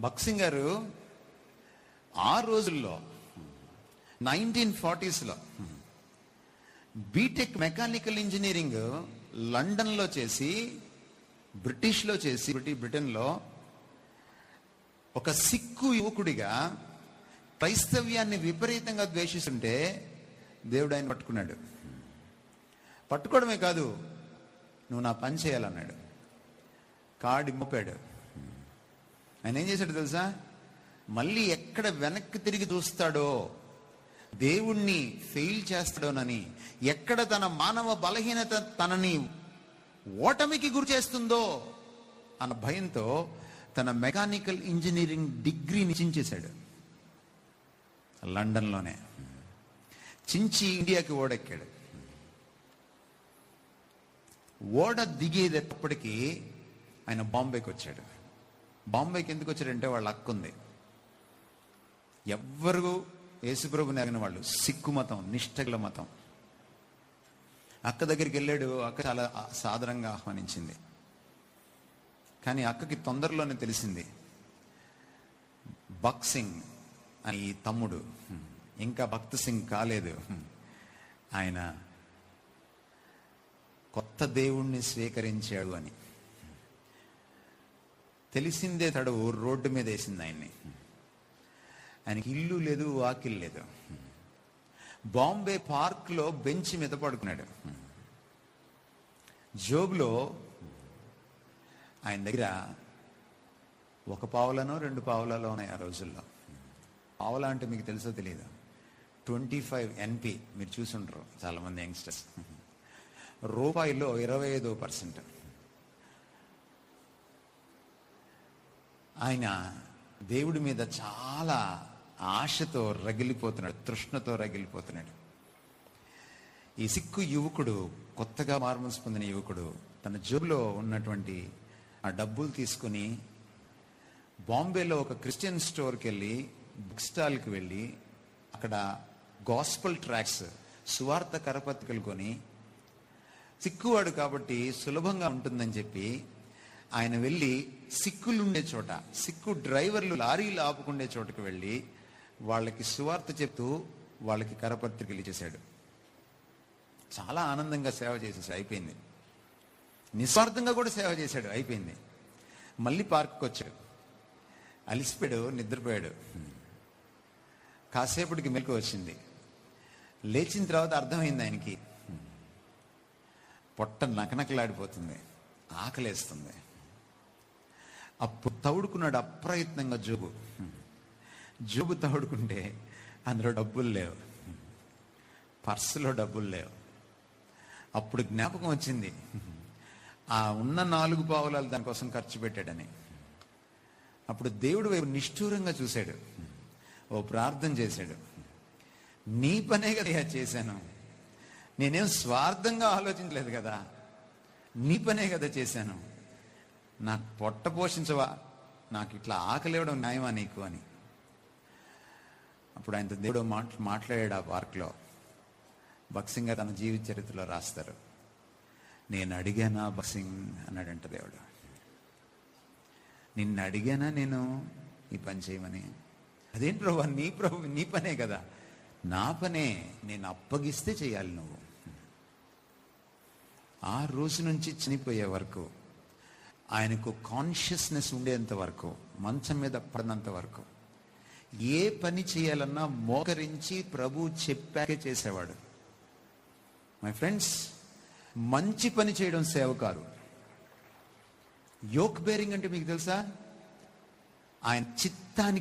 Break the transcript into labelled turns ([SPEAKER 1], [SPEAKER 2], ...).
[SPEAKER 1] బక్సింగ్ గారు ఆ రోజుల్లో నైన్టీన్ ఫార్టీస్లో బీటెక్ మెకానికల్ ఇంజనీరింగ్ లండన్లో చేసి బ్రిటిష్లో చేసి బ్రిటి బ్రిటన్లో ఒక సిక్కు యువకుడిగా క్రైస్తవ్యాన్ని విపరీతంగా ద్వేషిస్తుంటే దేవుడు ఆయన పట్టుకున్నాడు. పట్టుకోవడమే కాదు నువ్వు నా పని చేయాలన్నాడు. కాడి మోపాడు. ఆయన ఏం చేశాడు తెలుసా? మళ్ళీ ఎక్కడ వెనక్కి తిరిగి చూస్తాడో దేవుణ్ణి ఫెయిల్ చేస్తాడోనని ఎక్కడ తన మానవ బలహీనత తనని ఓటమికి గురి చేస్తుందో అన్న భయంతో తన మెకానికల్ ఇంజనీరింగ్ డిగ్రీని చించేశాడు లండన్లోనే. చించి ఇండియాకి ఓడెక్కాడు. ఓడ దిగేటప్పటికి ఆయన బాంబేకి వచ్చాడు. బాంబేకి ఎందుకు వచ్చారంటే వాళ్ళ అక్క ఉంది. ఎవ్వరు యేసుప్రభు ఎరగిన వాళ్ళు సిక్కు మతం నిష్టగల మతం. అక్క దగ్గరికి వెళ్ళాడు అక్క చాలా సాధారణంగా ఆహ్వానించింది. కానీ అక్కకి తొందరలోనే తెలిసింది బక్ సింగ్ అని తమ్ముడు ఇంకా భక్త్ సింగ్ కాలేదు. ఆయన కొత్త దేవుణ్ణి స్వీకరించాడు అని. తెలిసిందే తడవు రోడ్డు మీద వేసింది ఆయన్ని. ఆయనకి ఇల్లు లేదు వాకిల్ లేదు. బాంబే పార్క్లో బెంచ్ మీద పడుకున్నాడు. జోబులో ఆయన దగ్గర ఒక పావులనో రెండు పావులలో ఉన్నాయి ఆ రోజుల్లో. పావుల అంటే మీకు తెలుసో తెలియదు ట్వంటీ ఫైవ్ ఎన్పి మీరు చూసుంటారు చాలామంది యంగ్స్టర్స్. రూపాయిలో ఇరవై ఐదో పర్సెంట్. ఆయన దేవుడి మీద చాలా ఆశతో రగిలిపోతున్నాడు తృష్ణతో రగిలిపోతున్నాడు. ఈ సిక్కు యువకుడు కొత్తగా మార్మల్స్ పొందిన యువకుడు తన జోబులో ఉన్నటువంటి ఆ డబ్బులు తీసుకుని బాంబేలో ఒక క్రిస్టియన్ స్టోర్కి వెళ్ళి బుక్ స్టాల్కి వెళ్ళి అక్కడ గాస్పల్ ట్రాక్స్ సువార్త కరపత్రికలు కొని సిక్కువాడు కాబట్టి సులభంగా ఉంటుందని చెప్పి ఆయన వెళ్ళి సిక్కులు ఉండే చోట సిక్కు డ్రైవర్లు లారీలు ఆపుకుండే చోటకు వెళ్ళి వాళ్ళకి సువార్త చెప్తూ వాళ్ళకి కరపత్రికలు ఇచ్చేశాడు. చాలా ఆనందంగా సేవ చేసేసి అయిపోయింది. నిస్వార్థంగా కూడా సేవ చేశాడు అయిపోయింది. మళ్ళీ పార్క్కి వచ్చాడు. అలిసిపోయాడు నిద్రపోయాడు. కాసేపటికి మెలకు వచ్చింది. లేచిన తర్వాత అర్థమైంది ఆయనకి. పొట్ట నకనకలాడిపోతుంది ఆకలేస్తుంది. అప్పుడు తవుడుకున్నాడు అప్రయత్నంగా జోబు. జోబు తవుడుకుంటే అందులో డబ్బులు లేవు. పర్సులో డబ్బులు లేవు. అప్పుడు జ్ఞాపకం వచ్చింది. ఆ ఉన్న నాలుగు పావులాలు దానికోసం ఖర్చు పెట్టాడని. అప్పుడు దేవుడు వైపు నిష్ఠూరంగా చూశాడు. ఓ ప్రార్థన చేశాడు. నీ పనే కదా చేశాను. నేనేం స్వార్థంగా ఆలోచించలేదు కదా. నీ పనే కదా చేశాను. నాకు పొట్ట పోషించవా? నాకు ఇట్లా ఆకలివ్వడం న్యాయమా నీకు అని. అప్పుడు ఆయన దేవుడు మాట్ మాట్లాడాడు ఆ పార్క్లో బక్సింగ్ తన జీవిత చరిత్రలో రాస్తారు. నేను అడిగానా బక్సింగ్ అన్నాడంట దేవుడు. నిన్ను అడిగానా నేను ఈ పని చేయమని? అదేంటి ప్రభు? నీ ప్రభు నీ పనే కదా. నా పనే నేను అప్పగిస్తే చేయాలి నువ్వు. ఆ రోజు నుంచి చనిపోయే వరకు ఆయనకు కాన్షియస్నెస్ ఉండేంత వరకు మంచం మీద పడినంత వరకు. ఏ పని చేయాలన్నా మోకరించి ప్రభు చెప్పాకే చేసేవాడు. మై ఫ్రెండ్స్ మంచి పని చేయడం సేవ కాదు యోక్ బేరింగ్ అంటే మీకు తెలుసా? ఆయన చిత్తానికి